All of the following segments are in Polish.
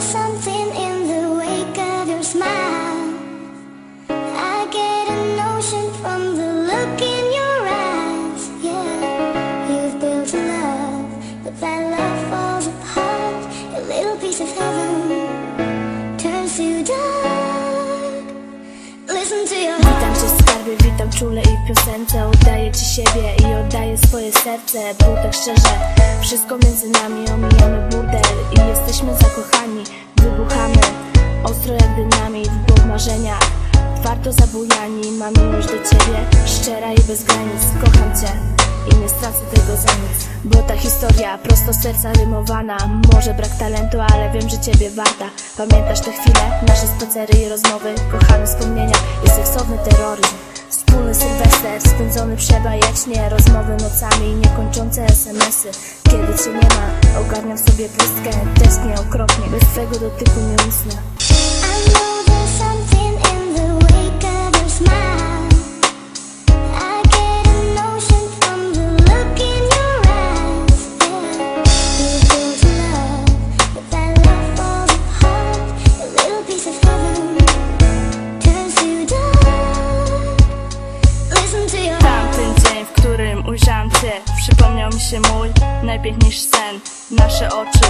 something in the wake of your smile. I get a notion from the look in your eyes. Yeah, you've built a love, but that love czule i w piosence. Oddaję ci siebie i oddaję swoje serce. Było tak szczerze, wszystko między nami Omijamy burdel i jesteśmy zakochani Wybuchamy, ostro jak dynamit W głąb marzenia, twardo zabujani Mam miłość do ciebie, szczera i bez granic. Kocham cię i nie stracę tego za nic. Bo ta historia prosto serca rymowana. Może brak talentu, ale wiem, że ciebie warta. Pamiętasz te chwile, nasze spacery i rozmowy Kochane wspomnienia i seksowny terroryzm Wspólny sylwester, spędzony przebajecznie Rozmowy nocami, niekończące smsy Kiedy cię nie ma, ogarniam sobie pustkę Tęsknię okropnie, bez twego dotyku nie usnę Przypomniał mi się mój najpiękniejszy sen. Nasze oczy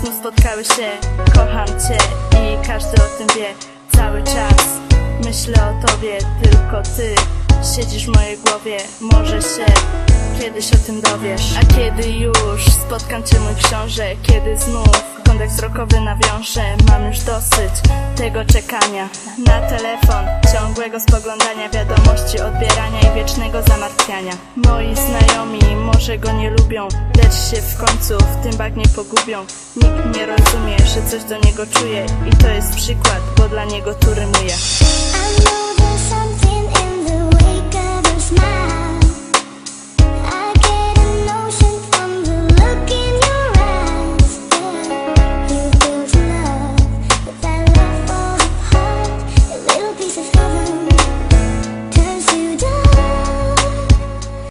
znów spotkały się. Kocham cię i każdy o tym wie. Cały czas myślę o tobie Tylko ty siedzisz w mojej głowie. Może się kiedyś o tym dowiesz. A kiedy już spotkam cię mój książę Kiedy znów kontakt wzrokowy nawiążę Mam już dosyć tego czekania. Na telefon, ciągłego spoglądania Wiadomości odbierania i wiecznego zamartwiania. Moi znajomi może go nie lubią Lecz się w końcu w tym bagnie pogubią. Nikt nie rozumie, że coś do niego czuje I to jest przykład, bo dla niego tu rymuje